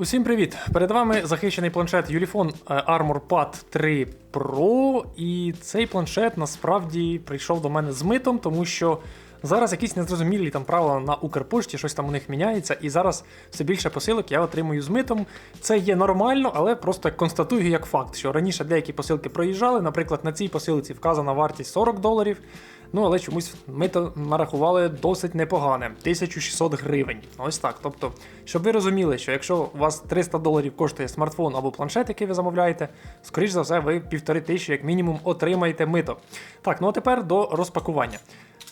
Усім привіт! Перед вами захищений планшет Ulefone е, Armor Pad 3 Pro. І цей планшет насправді прийшов до мене з митом, тому що зараз якісь незрозумілі там правила на Укрпошті, щось там у них міняється, і зараз все більше посилок я отримую з митом. Це є нормально, але просто констатую як факт, що раніше деякі посилки проїжджали. Наприклад, на цій посилці вказана вартість 40 доларів. Ну, але чомусь ми то нарахували досить непогане 1600 гривень. Ось так. Тобто, щоб ви розуміли, що якщо у вас 300 доларів коштує смартфон або планшет, який ви замовляєте, скоріш за все, ви півтори тисячі, як мінімум, отримаєте мито. Так, ну а тепер до розпакування.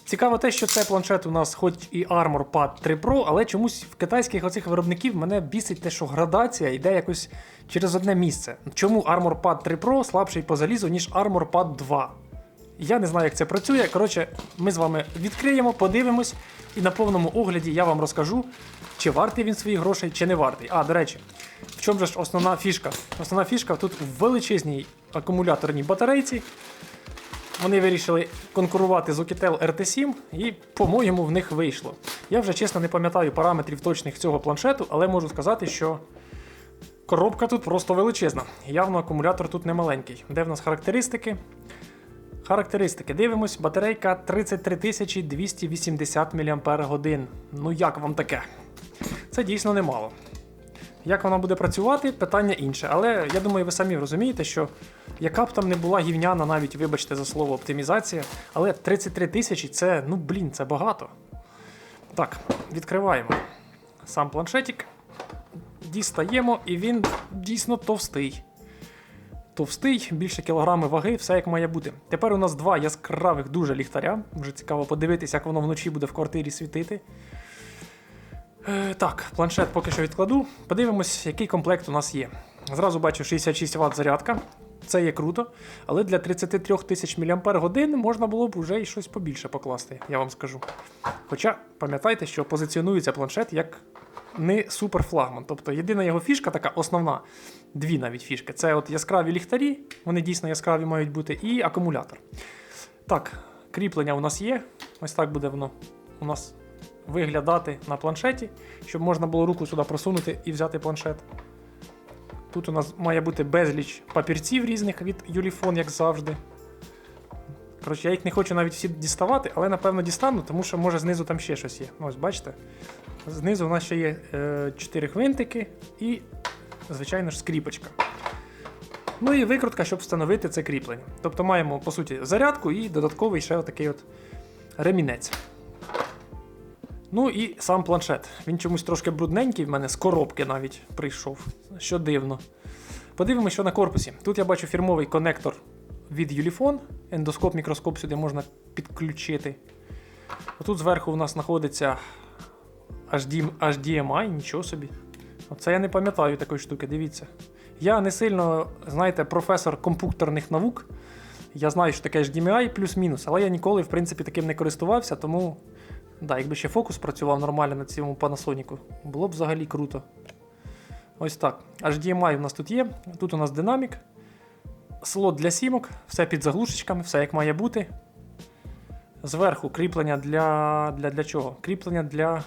Цікаво те, що цей планшет у нас, хоч і Armor Pad 3 Pro, але чомусь в китайських оцих виробників мене бісить те, що градація йде якось через одне місце. Чому Armor Pad 3 Pro слабший по залізу, ніж Armor Pad 2? Я не знаю, як це працює. Коротше, ми з вами відкриємо, подивимось, і на повному огляді я вам розкажу, чи вартий він своїх грошей, чи не вартий. А, до речі, в чому ж основна фішка? Основна фішка тут в величезній акумуляторній батарейці. Вони вирішили конкурувати з Oukitel RT7, і, по-моєму, в них вийшло. Я вже чесно не пам'ятаю параметрів точних цього планшету, але можу сказати, що коробка тут просто величезна. Явно акумулятор тут не маленький. Де в нас характеристики? Характеристики. Дивимось, батарейка 33 280 мАч. Ну як вам таке? Це дійсно немало. Як вона буде працювати, питання інше. Але я думаю, ви самі розумієте, що яка б там не була гівняна, навіть, вибачте за слово, оптимізація, але 33 тисячі це, ну блін, це багато. Так, відкриваємо сам планшетик. Дістаємо, і він дійсно товстий товстий, більше кілограми ваги, все як має бути. Тепер у нас два яскравих дуже ліхтаря. Вже цікаво подивитися, як воно вночі буде в квартирі світити. Е, так, планшет поки що відкладу. Подивимось, який комплект у нас є. Зразу бачу 66 Вт зарядка. Це є круто. Але для 33 тисяч мАч можна було б вже і щось побільше покласти, я вам скажу. Хоча пам'ятайте, що позиціонується планшет як не суперфлагман. Тобто єдина його фішка, така основна, дві навіть фішки. Це от яскраві ліхтарі, вони дійсно яскраві мають бути, і акумулятор. Так, кріплення у нас є. Ось так буде воно у нас виглядати на планшеті, щоб можна було руку сюди просунути і взяти планшет. Тут у нас має бути безліч папірців різних від Юліфон, як завжди. Коротше, я їх не хочу навіть всі діставати, але напевно дістану, тому що може знизу там ще щось є. Ось, бачите? Знизу у нас ще є е, 4 гвинтики і, звичайно ж, скріпочка. Ну і викрутка, щоб встановити це кріплення. Тобто маємо, по суті, зарядку і додатковий ще отакий от ремінець. Ну і сам планшет. Він чомусь трошки брудненький, в мене з коробки навіть прийшов. Що дивно. Подивимося, що на корпусі. Тут я бачу фірмовий конектор від Ulefone. Ендоскоп, мікроскоп сюди можна підключити. Тут зверху у нас знаходиться HD, HDMI, нічого собі. Оце я не пам'ятаю такої штуки, дивіться. Я не сильно, знаєте, професор комп'ютерних наук. Я знаю, що таке HDMI плюс-мінус, але я ніколи, в принципі, таким не користувався, тому, да, якби ще фокус працював нормально на цьому Panasonic, було б взагалі круто. Ось так. HDMI у нас тут є. Тут у нас динамік. Слот для сімок, все під заглушечками, все як має бути. Зверху кріплення для для, для чого? Кріплення для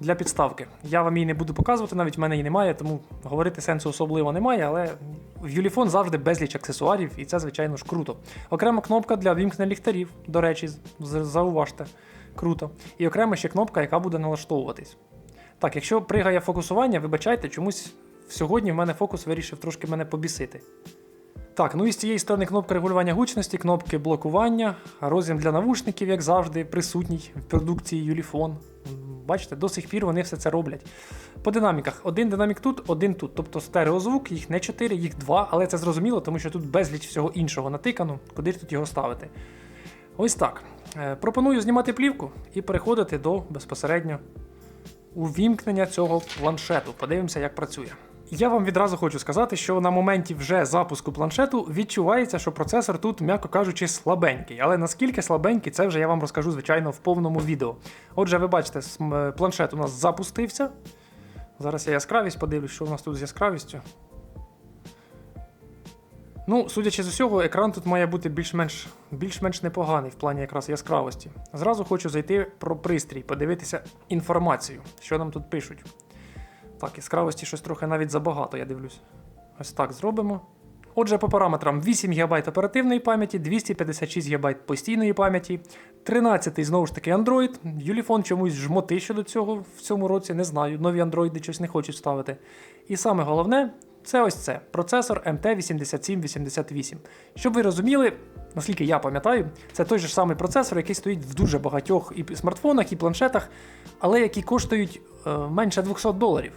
для підставки. Я вам її не буду показувати, навіть в мене її немає, тому говорити сенсу особливо немає, але в Юліфон завжди безліч аксесуарів, і це, звичайно ж, круто. Окрема кнопка для вімкнення ліхтарів, до речі, зауважте. Круто. І окрема ще кнопка, яка буде налаштовуватись. Так, якщо пригає фокусування, вибачайте, чомусь сьогодні в мене фокус вирішив трошки мене побісити. Так, ну і з цієї сторони кнопка регулювання гучності, кнопки блокування, роз'єм для навушників, як завжди, присутній в продукції Юліфон. Бачите, до сих пір вони все це роблять. По динаміках один динамік тут, один тут. Тобто стереозвук, їх не 4, їх 2, але це зрозуміло, тому що тут безліч всього іншого натикано, куди ж тут його ставити. Ось так. Е, пропоную знімати плівку і переходити до безпосередньо увімкнення цього планшету. Подивимося, як працює. Я вам відразу хочу сказати, що на моменті вже запуску планшету відчувається, що процесор тут, м'яко кажучи, слабенький. Але наскільки слабенький, це вже я вам розкажу, звичайно, в повному відео. Отже, ви бачите, планшет у нас запустився. Зараз я яскравість подивлюсь, що у нас тут з яскравістю. Ну, судячи з усього, екран тут має бути більш-менш більш-менш непоганий в плані якраз яскравості. Зразу хочу зайти про пристрій, подивитися інформацію, що нам тут пишуть. Так, яскравості щось трохи навіть забагато, я дивлюсь. Ось так зробимо. Отже, по параметрам 8 ГБ оперативної пам'яті, 256 ГБ постійної пам'яті, 13 знову ж таки Android. Юліфон чомусь жмоти щодо цього в цьому році, не знаю. Нові Android щось не хочуть ставити. І саме головне це ось це процесор MT8788. Щоб ви розуміли, наскільки я пам'ятаю, це той же ж самий процесор, який стоїть в дуже багатьох і смартфонах, і планшетах, але які коштують е, менше 200 доларів.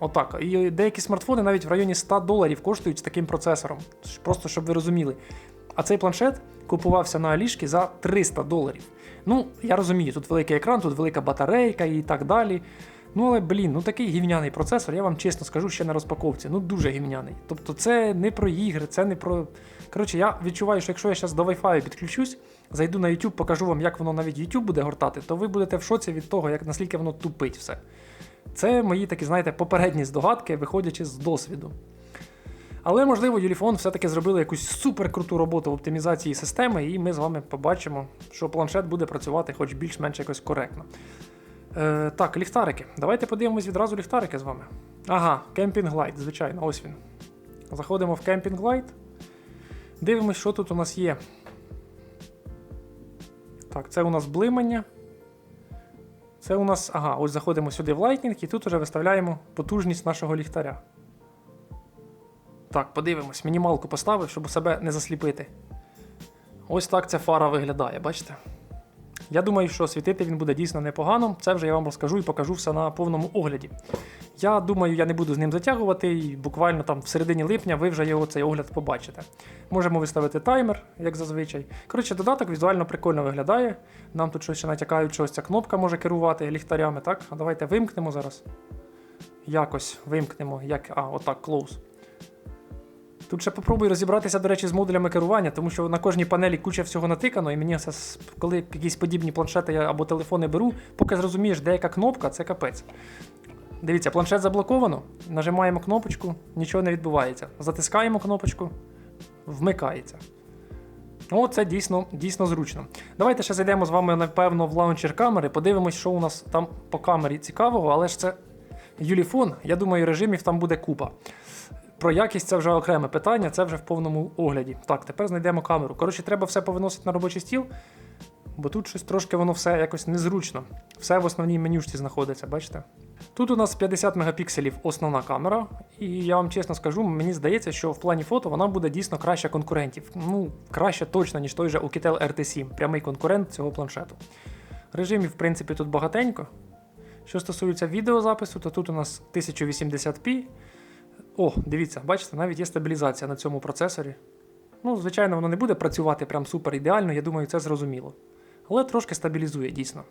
Отак. І деякі смартфони навіть в районі 100 доларів коштують з таким процесором. Просто щоб ви розуміли. А цей планшет купувався на Алішки за 300 доларів. Ну, я розумію, тут великий екран, тут велика батарейка і так далі. Ну, але, блін, ну такий гівняний процесор, я вам чесно скажу ще на розпаковці. Ну, дуже гівняний. Тобто, це не про ігри, це не про. Коротше, я відчуваю, що якщо я зараз до Wi-Fi підключусь, зайду на YouTube, покажу вам, як воно навіть YouTube буде гортати, то ви будете в шоці від того, як наскільки воно тупить все. Це мої такі, знаєте, попередні здогадки, виходячи з досвіду. Але, можливо, Юліфон все-таки зробили якусь суперкруту роботу в оптимізації системи, і ми з вами побачимо, що планшет буде працювати хоч більш-менш якось коректно. Е, так, ліхтарики. Давайте подивимось відразу ліхтарики з вами. Ага, Camping Light, звичайно, ось він. Заходимо в Camping Light. Дивимось, що тут у нас є. Так, це у нас блимання. Це у нас, ага, ось заходимо сюди в Lightning і тут вже виставляємо потужність нашого ліхтаря. Так, подивимось, мінімалку поставив, щоб себе не засліпити. Ось так ця фара виглядає, бачите? Я думаю, що світити він буде дійсно непогано. Це вже я вам розкажу і покажу все на повному огляді. Я думаю, я не буду з ним затягувати, і буквально там в середині липня ви вже його цей огляд побачите. Можемо виставити таймер, як зазвичай. Коротше, додаток візуально прикольно виглядає. Нам тут щось ще натякають, що ось ця кнопка може керувати ліхтарями, так? А давайте вимкнемо зараз. Якось вимкнемо, як. А, отак, close. Тут ще попробую розібратися, до речі, з модулями керування, тому що на кожній панелі куча всього натикано, і мені все, коли якісь подібні планшети або телефони беру, поки зрозумієш, де яка кнопка, це капець. Дивіться, планшет заблоковано, нажимаємо кнопочку, нічого не відбувається. Затискаємо кнопочку, вмикається. О, це дійсно, дійсно зручно. Давайте ще зайдемо з вами, напевно, в лаунчер камери, подивимось, що у нас там по камері цікавого, але ж це Юліфон, я думаю, режимів там буде купа. Про якість це вже окреме питання, це вже в повному огляді. Так, тепер знайдемо камеру. Коротше, треба все повиносити на робочий стіл, бо тут щось трошки воно все якось незручно. Все в основній менюшці знаходиться, бачите? Тут у нас 50 мегапікселів основна камера, і я вам чесно скажу, мені здається, що в плані фото вона буде дійсно краще конкурентів. Ну, краще точно, ніж той же Oukitel RT7, прямий конкурент цього планшету. Режимів, в принципі, тут багатенько. Що стосується відеозапису, то тут у нас 1080p. О, дивіться, бачите, навіть є стабілізація на цьому процесорі. Ну, звичайно, воно не буде працювати прям супер ідеально, я думаю, це зрозуміло. Але трошки стабілізує дійсно.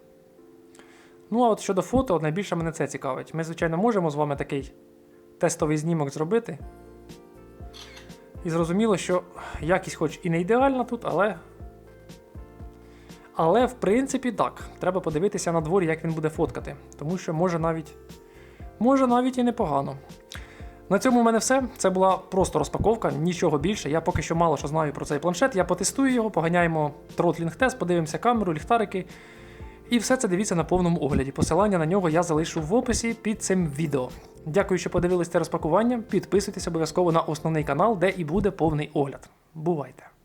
Ну, а от щодо фото, найбільше мене це цікавить. Ми, звичайно, можемо з вами такий тестовий знімок зробити. І зрозуміло, що якість хоч і не ідеальна тут, але. Але, в принципі, так. Треба подивитися на дворі, як він буде фоткати. Тому що може навіть. Може навіть і непогано. На цьому в мене все. Це була просто розпаковка, нічого більше. Я поки що мало що знаю про цей планшет. Я потестую його, поганяємо тротлінг тест, подивимося камеру, ліхтарики. І все це дивіться на повному огляді. Посилання на нього я залишу в описі під цим відео. Дякую, що подивились це розпакування. Підписуйтесь обов'язково на основний канал, де і буде повний огляд. Бувайте!